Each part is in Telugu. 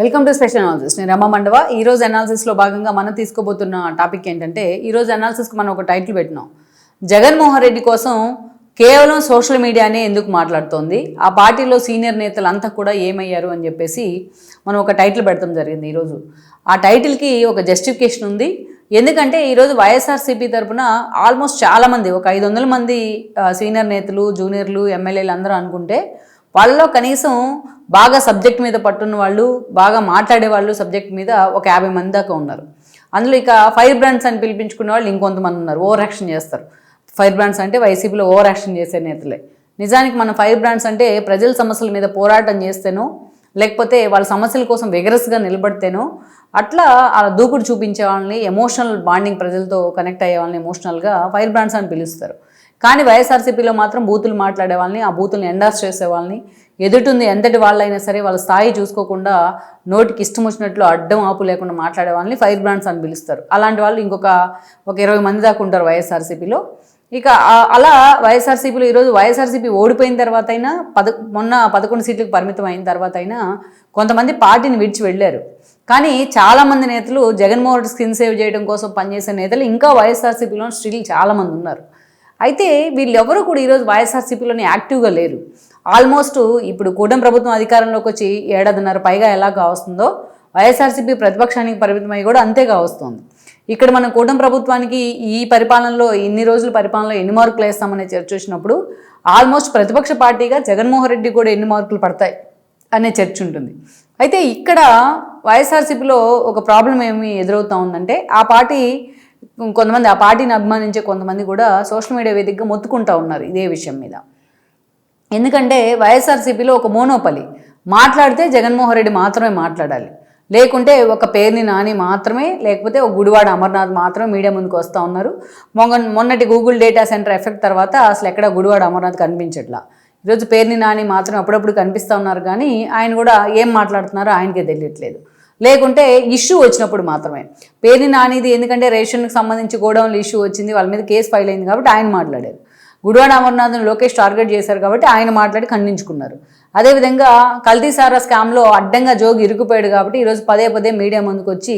వెల్కమ్ టు స్పెషల్ అనాలిసిస్ నేను రమ మండవ. ఈ రోజు అనాలిసిస్లో భాగంగా మనం తీసుకోబోతున్న టాపిక్ ఏంటంటే ఈరోజు అనాలిసిస్కి మనం ఒక టైటిల్ పెట్టినాం. జగన్మోహన్ రెడ్డి కోసం కేవలం సోషల్ మీడియానే ఎందుకు మాట్లాడుతోంది? ఆ పార్టీలో సీనియర్ నేతలు అంతా కూడా ఏమయ్యారు అని చెప్పేసి మనం ఒక టైటిల్ పెడతాం జరిగింది ఈరోజు ఆ టైటిల్కి ఒక జస్టిఫికేషన్ ఉంది. ఎందుకంటే ఈరోజు వైఎస్ఆర్సీపీ తరపున ఆల్మోస్ట్ చాలామంది ఒక ఐదు వందల మంది సీనియర్ నేతలు జూనియర్లు ఎమ్మెల్యేలు అందరూ అనుకుంటే వాళ్ళలో కనీసం బాగా సబ్జెక్ట్ మీద పట్టున్న వాళ్ళు బాగా మాట్లాడే వాళ్ళు సబ్జెక్ట్ మీద ఒక యాభై మంది దాకా ఉన్నారు. అందులో ఇక ఫైర్ బ్రాండ్స్ అని పిలిపించుకునే వాళ్ళు ఇంకొంతమంది ఉన్నారు. ఓవర్ యాక్షన్ చేస్తారు. ఫైర్ బ్రాండ్స్ అంటే వైసీపీలో ఓవర్ యాక్షన్ చేసే నేతలే. నిజానికి మన ఫైర్ బ్రాండ్స్ అంటే ప్రజల సమస్యల మీద పోరాటం చేస్తేనో లేకపోతే వాళ్ళ సమస్యల కోసం విగరస్గా నిలబడితేనో అట్లా ఆ దూకుడు చూపించే వాళ్ళని ఎమోషనల్ బాండింగ్ ప్రజలతో కనెక్ట్ అయ్యే వాళ్ళని ఎమోషనల్గా ఫైర్ బ్రాండ్స్ అని పిలుస్తారు. కానీ వైఎస్ఆర్సీపీలో మాత్రం బూతులు మాట్లాడే వాళ్ళని ఆ బూతుల్ని ఎండాస్ చేసే వాళ్ళని ఎదుటుంది ఎంతటి వాళ్ళైనా సరే వాళ్ళ స్థాయి చూసుకోకుండా నోటికి ఇష్టం వచ్చినట్లు అడ్డం ఆపు లేకుండా మాట్లాడే వాళ్ళని ఫైర్ బ్రాండ్స్ అని పిలుస్తారు. అలాంటి వాళ్ళు ఇంకొక ఒక ఇరవై మంది దాకా ఉంటారు వైఎస్ఆర్సీపీలో. ఇక అలా వైఎస్ఆర్సీపీలో ఈరోజు వైఎస్ఆర్సీపీ ఓడిపోయిన తర్వాత అయినా పద మొన్న పదకొండు సీట్లకు పరిమితం అయిన తర్వాత అయినా కొంతమంది పార్టీని విడిచి వెళ్ళారు. కానీ చాలామంది నేతలు జగన్మోహన్ రెడ్డి స్కిన్ సేవ్ చేయడం కోసం పనిచేసే నేతలు ఇంకా వైఎస్ఆర్సీపీలో స్టిల్ చాలామంది ఉన్నారు. అయితే వీళ్ళెవరూ కూడా ఈరోజు వైఎస్ఆర్సీపీలోనే యాక్టివ్గా లేరు. ఆల్మోస్ట్ ఇప్పుడు కూటమి ప్రభుత్వం అధికారంలోకి వచ్చి ఏడాదిన్నర పైగా ఎలా కావస్తుందో వైఎస్ఆర్సీపీ ప్రతిపక్షానికి పరిమితమై కూడా అంతేగా వస్తుంది. ఇక్కడ మనం కూటమి ప్రభుత్వానికి ఈ పరిపాలనలో ఇన్ని రోజుల పరిపాలనలో ఎన్ని మార్కులు వేస్తామనే చర్చ చూసినప్పుడు ఆల్మోస్ట్ ప్రతిపక్ష పార్టీగా జగన్మోహన్ రెడ్డి కూడా ఎన్ని మార్కులు పడతాయి అనే చర్చ ఉంటుంది. అయితే ఇక్కడ వైఎస్ఆర్సీపీలో ఒక ప్రాబ్లం ఏమి ఎదురవుతూ ఉందంటే ఆ పార్టీ కొంతమంది ఆ పార్టీని అభిమానించే కొంతమంది కూడా సోషల్ మీడియా వేదికగా మొత్తుకుంటా ఉన్నారు ఇదే విషయం మీద. ఎందుకంటే వైఎస్ఆర్సీపీలో ఒక మోనోపలి. మాట్లాడితే జగన్మోహన్ రెడ్డి మాత్రమే మాట్లాడాలి. లేకుంటే ఒక పేరుని నాని మాత్రమే లేకపోతే ఒక గుడివాడ అమర్నాథ్ మాత్రమే మీడియా ముందుకు వస్తూ ఉన్నారు. మొన్న మొన్నటి గూగుల్ డేటా సెంటర్ ఎఫెక్ట్ తర్వాత అసలు ఎక్కడ గుడివాడ అమర్నాథ్ కనిపించట్లా. ఈరోజు పేరుని నాని మాత్రం అప్పుడప్పుడు కనిపిస్తూ ఉన్నారు కానీ ఆయన కూడా ఏం మాట్లాడుతున్నారో ఆయనకే తెలియట్లేదు. లేకుంటే ఇష్యూ వచ్చినప్పుడు మాత్రమే. పేరుని నానిది ఎందుకంటే రేషన్కి సంబంధించి గోడౌన్లు ఇష్యూ వచ్చింది వాళ్ళ మీద కేసు ఫైల్ అయింది కాబట్టి ఆయన మాట్లాడారు. గుడివాడ అమర్నాథ్ను లోకేష్ టార్గెట్ చేశారు కాబట్టి ఆయన మాట్లాడి ఖండించుకున్నారు. అదేవిధంగా కల్తీసారా స్కామ్లో అడ్డంగా జోగి ఇరుకుపోయాడు కాబట్టి ఈరోజు పదే పదే మీడియా ముందుకు వచ్చి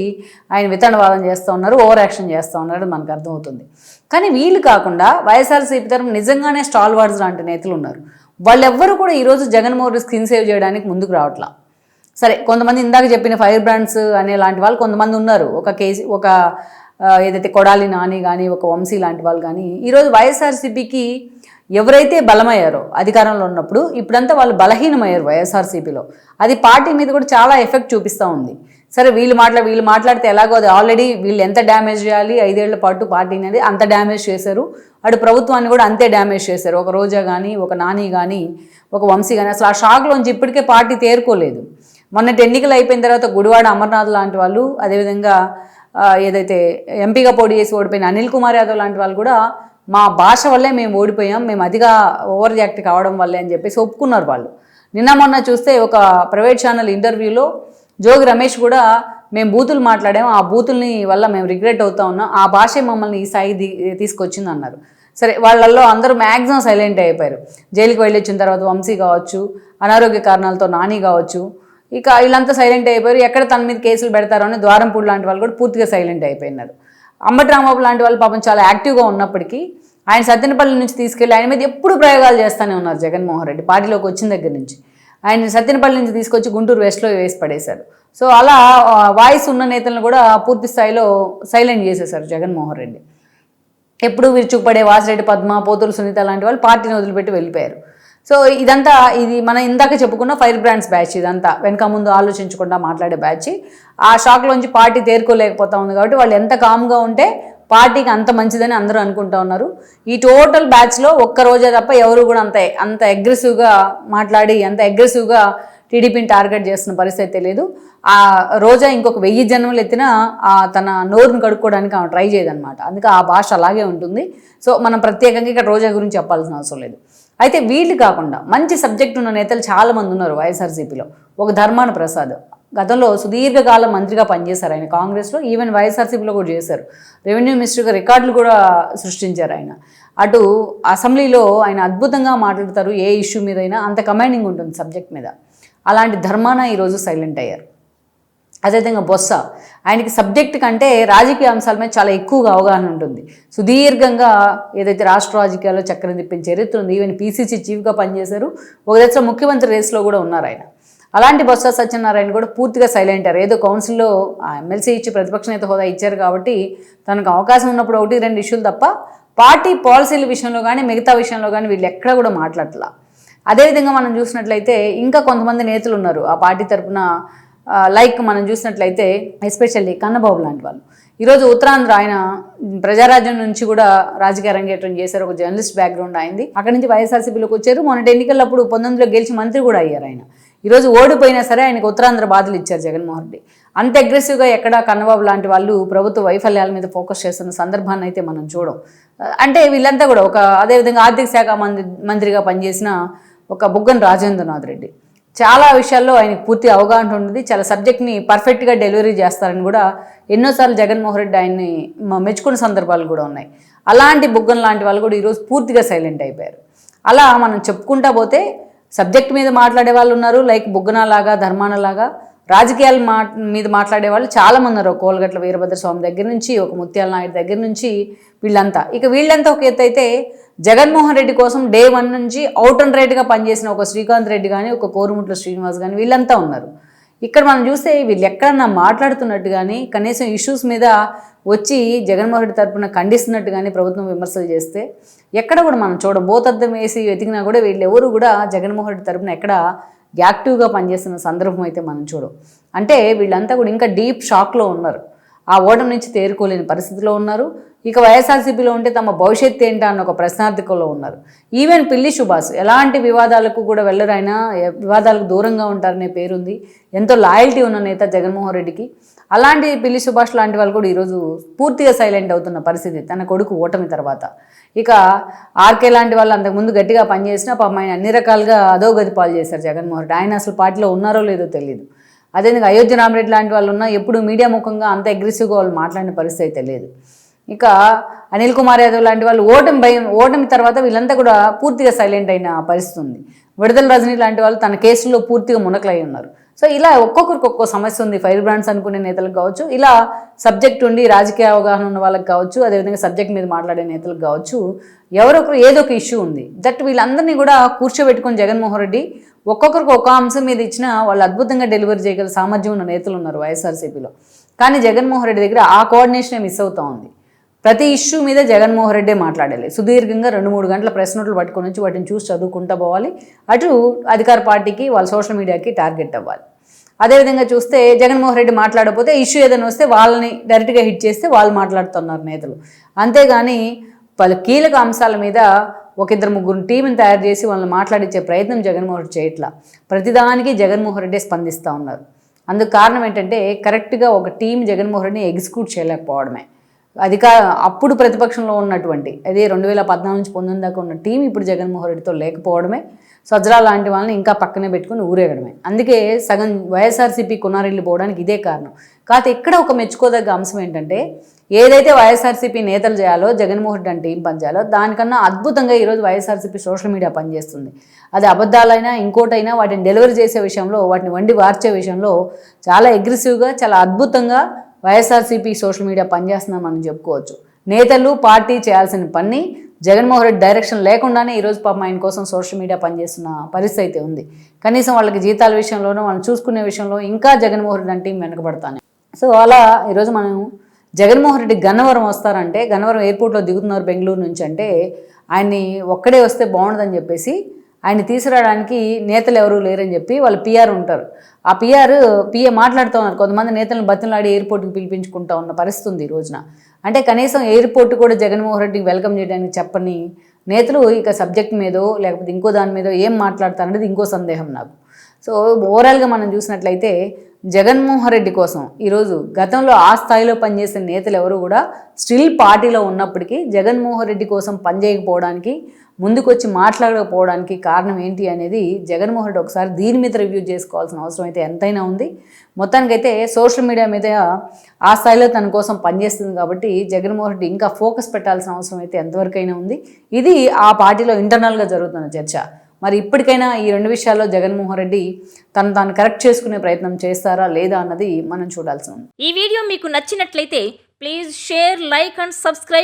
ఆయన వితండవాదం చేస్తూ ఉన్నారు ఓవర్ యాక్షన్ చేస్తూ ఉన్నారు మనకు అర్థమవుతుంది. కానీ వీళ్ళు కాకుండా వైఎస్ఆర్సీపీ తరఫున నిజంగానే స్టాల్ వార్డ్స్ లాంటి నేతలు ఉన్నారు. వాళ్ళెవ్వరూ కూడా ఈరోజు జగన్మోహన్ స్కిన్ సేవ్ చేయడానికి ముందుకు రావట్లా. సరే కొంతమంది ఇందాక చెప్పిన ఫైర్ బ్రాండ్స్ అనే లాంటి వాళ్ళు కొంతమంది ఉన్నారు. ఒక కేసీ ఒక ఏదైతే కొడాలి నాని కానీ ఒక వంశీ లాంటి వాళ్ళు కానీ ఈరోజు వైఎస్ఆర్సీపీకి ఎవరైతే బలమయ్యారో అధికారంలో ఉన్నప్పుడు ఇప్పుడంతా వాళ్ళు బలహీనమయ్యారు వైఎస్ఆర్సీపీలో. అది పార్టీ మీద కూడా చాలా ఎఫెక్ట్ చూపిస్తూ ఉంది. సరే వీళ్ళు మాట్లా వీళ్ళు మాట్లాడితే ఎలాగో అది ఆల్రెడీ వీళ్ళు ఎంత డ్యామేజ్ చేయాలి ఐదేళ్ళ పాటు పార్టీ అనేది అంత డ్యామేజ్ చేశారు. అటు ప్రభుత్వాన్ని కూడా అంతే డ్యామేజ్ చేశారు. ఒక రోజా కానీ ఒక నాని కానీ ఒక వంశీ కానీ అసలు ఆ షాక్లోంచి ఇప్పటికే పార్టీ తేరుకోలేదు. మొన్నటి ఎన్నికలు అయిపోయిన తర్వాత గుడివాడ అమర్నాథ్ లాంటి వాళ్ళు అదేవిధంగా ఏదైతే ఎంపీగా పోటీ చేసి ఓడిపోయిన అనిల్ కుమార్ యాదవ్ లాంటి వాళ్ళు కూడా మా భాష వల్లే మేము ఓడిపోయాం మేము అదిగా ఓవర్ యాక్ట్ కావడం వల్లే అని చెప్పేసి ఒప్పుకున్నారు వాళ్ళు. నిన్న మొన్న చూస్తే ఒక ప్రైవేట్ ఛానల్ ఇంటర్వ్యూలో జోగి రమేష్ కూడా మేము బూతులు మాట్లాడాము ఆ బూతుల్ని వల్ల మేము రిగ్రెట్ అవుతా ఉన్నాం ఆ భాషే మమ్మల్ని ఈ స్థాయి తీసుకొచ్చింది అన్నారు. సరే వాళ్ళల్లో అందరూ మ్యాక్సిమం సైలెంట్ అయిపోయారు. జైలుకి వెళ్ళి వచ్చిన తర్వాత వంశీ కావచ్చు అనారోగ్య కారణాలతో నాని కావచ్చు ఇక వీళ్ళంతా సైలెంట్ అయిపోయారు. ఎక్కడ తన మీద కేసులు పెడతారో అని ద్వారంపూడి లాంటి వాళ్ళు కూడా పూర్తిగా సైలెంట్ అయిపోయినారు. అంబటి లాంటి వాళ్ళు పాపం చాలా యాక్టివ్గా ఉన్నప్పటికీ ఆయన సత్యనపల్లి నుంచి తీసుకెళ్ళి ఆయన మీద ఎప్పుడు ప్రయోగాలు చేస్తూనే ఉన్నారు జగన్మోహన్ రెడ్డి పార్టీలోకి వచ్చిన దగ్గర నుంచి. ఆయన సత్యనపల్లి నుంచి తీసుకొచ్చి గుంటూరు వెస్ట్లో వేసి పడేశారు. సో అలా వాయిస్ ఉన్న నేతలను కూడా పూర్తి స్థాయిలో సైలెంట్ చేసేశారు జగన్మోహన్ రెడ్డి. ఎప్పుడు విరుచుకుపడే వాసిరెడ్డి పద్మ పోతులు సునీత లాంటి వాళ్ళు పార్టీని వదిలిపెట్టి వెళ్ళిపోయారు. సో ఇదంతా ఇది మనం ఇందాక చెప్పుకున్న ఫైర్ బ్రాండ్స్ బ్యాచ్ ఇదంతా. వెనక ముందు ఆలోచించకుండా మాట్లాడే బ్యాచ్. ఆ షాక్లోంచి పార్టీ తేరుకోలేకపోతా ఉంది కాబట్టి వాళ్ళు ఎంత కామ్గా ఉంటే పార్టీకి అంత మంచిదని అందరూ అనుకుంటా ఉన్నారు. ఈ టోటల్ బ్యాచ్లో ఒక్క రోజే తప్ప ఎవరు కూడా అంత అంత అగ్రెసివ్గా మాట్లాడి అంత అగ్రెసివ్గా టీడీపీని టార్గెట్ చేస్తున్న పరిస్థితి తెలియదు ఆ రోజా ఇంకొక వెయ్యి జన్మలు ఎత్తినా ఆ తన నోరును కడుక్కోవడానికి ఆమె ట్రై చేయదనమాట అందుకే ఆ భాష అలాగే ఉంటుంది. సో మనం ప్రత్యేకంగా ఇక్కడ రోజా గురించి చెప్పాల్సిన అవసరం లేదు. అయితే వీళ్ళు కాకుండా మంచి సబ్జెక్ట్ ఉన్న నేతలు చాలామంది ఉన్నారు వైఎస్ఆర్సీపీలో. ఒక ధర్మాన ప్రసాద్. గతంలో సుదీర్ఘకాలం మంత్రిగా పనిచేశారు ఆయన కాంగ్రెస్లో. ఈవెన్ వైఎస్ఆర్సీపీలో కూడా చేశారు. రెవెన్యూ మినిస్టర్గా రికార్డులు కూడా సృష్టించారు ఆయన. అటు అసెంబ్లీలో ఆయన అద్భుతంగా మాట్లాడతారు ఏ ఇష్యూ మీదైనా అంత కమాండింగ్ ఉంటుంది సబ్జెక్ట్ మీద. అలాంటి ధర్మాన ఈరోజు సైలెంట్ అయ్యారు. అదేవిధంగా బొత్స. ఆయనకి సబ్జెక్ట్ కంటే రాజకీయ అంశాల మీద చాలా ఎక్కువగా అవగాహన ఉంటుంది. సుదీర్ఘంగా ఏదైతే రాష్ట్ర రాజకీయాల్లో చక్రం తిప్పిన చరిత్ర ఉంది ఈవెన్ పీసీసీ చీఫ్గా పనిచేశారు ఒక దశలో ముఖ్యమంత్రి రేస్లో కూడా ఉన్నారు ఆయన. అలాంటి బొత్స సత్యనారాయణ కూడా పూర్తిగా సైలెంట్ అయ్యారు. ఏదో కౌన్సిల్లో ఎమ్మెల్సీ ఇచ్చి ప్రతిపక్ష నేత హోదా ఇచ్చారు కాబట్టి తనకు అవకాశం ఉన్నప్పుడు ఒకటి రెండు ఇష్యూలు తప్ప పార్టీ పాలసీల విషయంలో కానీ మిగతా విషయంలో కానీ వీళ్ళు ఎక్కడ కూడా మాట్లాడలా అదేవిధంగా మనం చూసినట్లయితే ఇంకా కొంతమంది నేతలు ఉన్నారు. ఆ పార్టీ తరపున లైక్ మనం చూసినట్లయితే ఎస్పెషల్లీ కన్నబాబు లాంటి వాళ్ళు. ఈరోజు ఉత్తరాంధ్ర ఆయన ప్రజారాజ్యం నుంచి కూడా రాజకీయ రంగేట్రం చేశారు. ఒక జర్నలిస్ట్ బ్యాక్గ్రౌండ్ అయింది అక్కడి నుంచి వైఎస్ఆర్సీపీలోకి వచ్చారు. మొన్నటి ఎన్నికలప్పుడు పంతొమ్మిదిలో గెలిచి మంత్రి కూడా అయ్యారు ఆయన. ఈరోజు ఓడిపోయినా సరే ఆయనకు ఉత్తరాంధ్ర బాధలు ఇచ్చారు జగన్మోహన్ రెడ్డి. అంత అగ్రెసివ్గా ఎక్కడ కన్నబాబు లాంటి వాళ్ళు ప్రభుత్వ వైఫల్యాల మీద ఫోకస్ చేస్తున్న సందర్భాన్ని అయితే మనం చూడం. అంటే వీళ్ళంతా కూడా ఒక అదేవిధంగా ఆర్థిక శాఖ మంత్రి మంత్రిగా పనిచేసిన ఒక బుగ్గన రాజేంద్రనాథ్ రెడ్డి. చాలా విషయాల్లో ఆయనకు పూర్తి అవగాహన ఉంటుంది. చాలా సబ్జెక్ట్ని పర్ఫెక్ట్గా డెలివరీ చేస్తారని కూడా ఎన్నోసార్లు జగన్మోహన్ రెడ్డి ఆయన్ని మెచ్చుకున్న సందర్భాలు కూడా ఉన్నాయి. అలాంటి బుగ్గన్ లాంటి వాళ్ళు కూడా ఈరోజు పూర్తిగా సైలెంట్ అయిపోయారు. అలా మనం చెప్పుకుంటా పోతే సబ్జెక్ట్ మీద మాట్లాడే వాళ్ళు ఉన్నారు. లైక్ బుగ్గనలాగా ధర్మానలాగా రాజకీయాల మా మీద మాట్లాడే వాళ్ళు చాలామంది ఉన్నారు కోలగట్ల వీరభద్ర స్వామి దగ్గర నుంచి ఒక ముత్యాల నాయుడు దగ్గర నుంచి వీళ్ళంతా. ఇక వీళ్ళంతా ఒక ఎత్తు అయితే జగన్మోహన్ రెడ్డి కోసం డే వన్ నుంచి అవుట్ అండ్ రైట్గా పనిచేసిన ఒక శ్రీకాంత్ రెడ్డి కానీ ఒక కోరుముట్ల శ్రీనివాస్ కానీ వీళ్ళంతా ఉన్నారు. ఇక్కడ మనం చూస్తే వీళ్ళు ఎక్కడన్నా మాట్లాడుతున్నట్టు కానీ కనీసం ఇష్యూస్ మీద వచ్చి జగన్మోహన్ రెడ్డి తరపున ఖండిస్తున్నట్టు కానీ ప్రభుత్వం విమర్శలు చేస్తే ఎక్కడ కూడా మనం చూడం బోతద్దం వేసి వెతికినా కూడా వీళ్ళు ఎవరు కూడా జగన్మోహన్ రెడ్డి తరపున ఎక్కడ యాక్టివ్గా పనిచేస్తున్న సందర్భం అయితే మనం చూడం. అంటే వీళ్ళంతా కూడా ఇంకా డీప్ షాక్లో ఉన్నారు. ఆ ఓటమి నుంచి తేరుకోలేని పరిస్థితిలో ఉన్నారు. ఇక వైఎస్ఆర్సీపీలో ఉంటే తమ భవిష్యత్తు ఏంటా అన్న ఒక ప్రశ్నార్థకంలో ఉన్నారు. ఈవెన్ పిల్లి సుభాష్ ఎలాంటి వివాదాలకు కూడా వెళ్ళరు ఆయన. వివాదాలకు దూరంగా ఉంటారనే పేరుంది. ఎంతో లాయల్టీ ఉన్న నేత జగన్మోహన్ రెడ్డికి. అలాంటి పిల్లి సుభాష్ లాంటి వాళ్ళు కూడా ఈరోజు పూర్తిగా సైలెంట్ అవుతున్న పరిస్థితి. తన కొడుకు ఓటమి తర్వాత. ఇక ఆర్కే లాంటి వాళ్ళు అంతకుముందు గట్టిగా పనిచేసినా పాపం ఆయన అన్ని రకాలుగా అధోగతి పాలు చేశారు జగన్మోహన్ రెడ్డి. ఆయన అసలు పార్టీలో ఉన్నారో లేదో తెలియదు అదేవిధంగా అయోధ్య రామరెడ్డి లాంటి వాళ్ళు ఉన్నా ఎప్పుడు మీడియా ముఖంగా అంత అగ్రెసివ్గా వాళ్ళు మాట్లాడిన పరిస్థితి అయితే లేదు. ఇక అనిల్ కుమార్ యాదవ్ లాంటి వాళ్ళు ఓటమి భయం ఓటమి తర్వాత వీళ్ళంతా కూడా పూర్తిగా సైలెంట్ అయిన పరిస్థితి ఉంది. విడుదల రజనీ లాంటి వాళ్ళు తన కేసుల్లో పూర్తిగా మునకలై ఉన్నారు. సో ఇలా ఒక్కొక్కరికి ఒక్కో సమస్య ఉంది. ఫైర్ బ్రాండ్స్ అనుకునే నేతలకు కావచ్చు ఇలా సబ్జెక్ట్ ఉండి రాజకీయ అవగాహన ఉన్న వాళ్ళకి కావచ్చు అదేవిధంగా సబ్జెక్ట్ మీద మాట్లాడే నేతలకు కావచ్చు ఎవరొకరు ఏదో ఒక ఇష్యూ ఉంది. దట్ వీళ్ళందరినీ కూడా కూర్చోబెట్టుకుని జగన్మోహన్ రెడ్డి ఒక్కొక్కరికి ఒక అంశం మీద ఇచ్చినా వాళ్ళు అద్భుతంగా డెలివరీ చేయగల సామర్థ్యం ఉన్న నేతలు ఉన్నారు వైఎస్ఆర్సీపీలో. కానీ జగన్మోహన్ రెడ్డి దగ్గర ఆ కోఆర్డినేషనే మిస్ అవుతూ ఉంది. ప్రతి ఇష్యూ మీద జగన్మోహన్ రెడ్డి మాట్లాడాలి. సుదీర్ఘంగా రెండు మూడు గంటల ప్రెస్ నోట్లు పట్టుకొని వచ్చి వాటిని చూసి చదువుకుంటూ పోవాలి. అటు అధికార పార్టీకి వాళ్ళ సోషల్ మీడియాకి టార్గెట్ అవ్వాలి. అదేవిధంగా చూస్తే జగన్మోహన్ రెడ్డి మాట్లాడకపోతే ఇష్యూ ఏదైనా వస్తే వాళ్ళని డైరెక్ట్గా హిట్ చేస్తే వాళ్ళు మాట్లాడుతున్నారు నేతలు. అంతేగాని పలు కీలక అంశాల మీద ఒక ఇద్దరు ముగ్గురు టీంని తయారు చేసి వాళ్ళని మాట్లాడించే ప్రయత్నం జగన్మోహన్ రెడ్డి చేయట్లా. ప్రతిదానికి జగన్మోహన్ రెడ్డి స్పందిస్తూ ఉన్నారు. అందుకు కారణం ఏంటంటే కరెక్ట్గా ఒక టీం జగన్మోహన్ రెడ్డిని ఎగ్జిక్యూట్ చేయలేకపోవడమే. అధికార అప్పుడు ప్రతిపక్షంలో ఉన్నటువంటి అదే రెండు వేల పద్నాలుగు నుంచి పంతొమ్మిది దాకా ఉన్న టీం ఇప్పుడు జగన్మోహన్ రెడ్డితో లేకపోవడమే సజ్రా లాంటి వాళ్ళని ఇంకా పక్కనే పెట్టుకుని ఊరేగడమే. అందుకే సగం వైఎస్ఆర్సీపీ కొనారెళ్ళి పోవడానికి ఇదే కారణం. కాకపోతే ఇక్కడ ఒక మెచ్చుకోదగ్గ అంశం ఏంటంటే ఏదైతే వైఎస్ఆర్సీపీ నేతలు చేయాలో జగన్మోహన్ రెడ్డి అంటే ఏం పని చేయాలో దానికన్నా అద్భుతంగా ఈరోజు వైఎస్ఆర్సీపీ సోషల్ మీడియా పనిచేస్తుంది అది అబద్ధాలైనా ఇంకోటైనా వాటిని డెలివరీ చేసే విషయంలో వాటిని వండి వార్చే విషయంలో చాలా అగ్రెసివ్గా చాలా అద్భుతంగా వైఎస్ఆర్సీపీ సోషల్ మీడియా పనిచేస్తున్నామని మనం చెప్పుకోవచ్చు. నేతలు పార్టీ చేయాల్సిన పని జగన్మోహన్ రెడ్డి డైరెక్షన్ లేకుండానే ఈరోజు పాపం ఆయన కోసం సోషల్ మీడియా పనిచేస్తున్న పరిస్థితి అయితే ఉంది. కనీసం వాళ్ళకి జీతాల విషయంలోనూ వాళ్ళని చూసుకునే విషయంలో ఇంకా జగన్మోహన్ రెడ్డి అంటే వెనకబడతానే. సో అలా ఈరోజు మనం జగన్మోహన్ రెడ్డి గన్నవరం వస్తారంటే గన్నవరం ఎయిర్పోర్ట్లో దిగుతున్నారు బెంగళూరు నుంచి అంటే ఆయన్ని ఒక్కడే వస్తే బాగుండదని చెప్పేసి ఆయన తీసుకురావడానికి నేతలు ఎవరూ లేరని చెప్పి వాళ్ళు పిఆర్ ఉంటారు. ఆ పిఆర్ పిఏ మాట్లాడుతూ ఉన్నారు. కొంతమంది నేతలను బతులాడి ఎయిర్పోర్ట్కి పిలిపించుకుంటా ఉన్న పరిస్థితి ఉంది ఈ రోజున. అంటే కనీసం ఎయిర్పోర్ట్ కూడా జగన్మోహన్ రెడ్డికి వెల్కమ్ చేయడానికి చెప్పని నేతలు ఇక సబ్జెక్ట్ మీదో లేకపోతే ఇంకో దాని మీదో ఏం మాట్లాడతారనేది ఇంకో సందేహం నాకు. సో ఓవరాల్గా మనం చూసినట్లయితే జగన్మోహన్ రెడ్డి కోసం ఈరోజు గతంలో ఆ స్థాయిలో పనిచేసిన నేతలు ఎవరు కూడా స్టిల్ పార్టీలో ఉన్నప్పటికీ జగన్మోహన్ రెడ్డి కోసం పనిచేయకపోవడానికి ముందుకొచ్చి మాట్లాడకపోవడానికి కారణం ఏంటి అనేది జగన్మోహన్ రెడ్డి ఒకసారి దీని మీద రివ్యూ చేసుకోవాల్సిన అవసరం అయితే ఎంతైనా ఉంది. మొత్తానికైతే సోషల్ మీడియా మీద ఆ స్థాయిలో తన కోసం పనిచేస్తుంది కాబట్టి జగన్మోహన్ రెడ్డి ఇంకా ఫోకస్ పెట్టాల్సిన అవసరం అయితే ఎంతవరకైనా ఉంది. ఇది ఆ పార్టీలో ఇంటర్నల్గా జరుగుతున్న చర్చ. మరి ఇప్పటికైనా ఈ రెండు విషయాల్లో జగన్మోహన్ రెడ్డి తను తాను కరెక్ట్ చేసుకునే ప్రయత్నం చేస్తారా లేదా అన్నది మనం చూడాల్సి ఉంది. ఈ వీడియో మీకు నచ్చినట్లయితే please share like and subscribe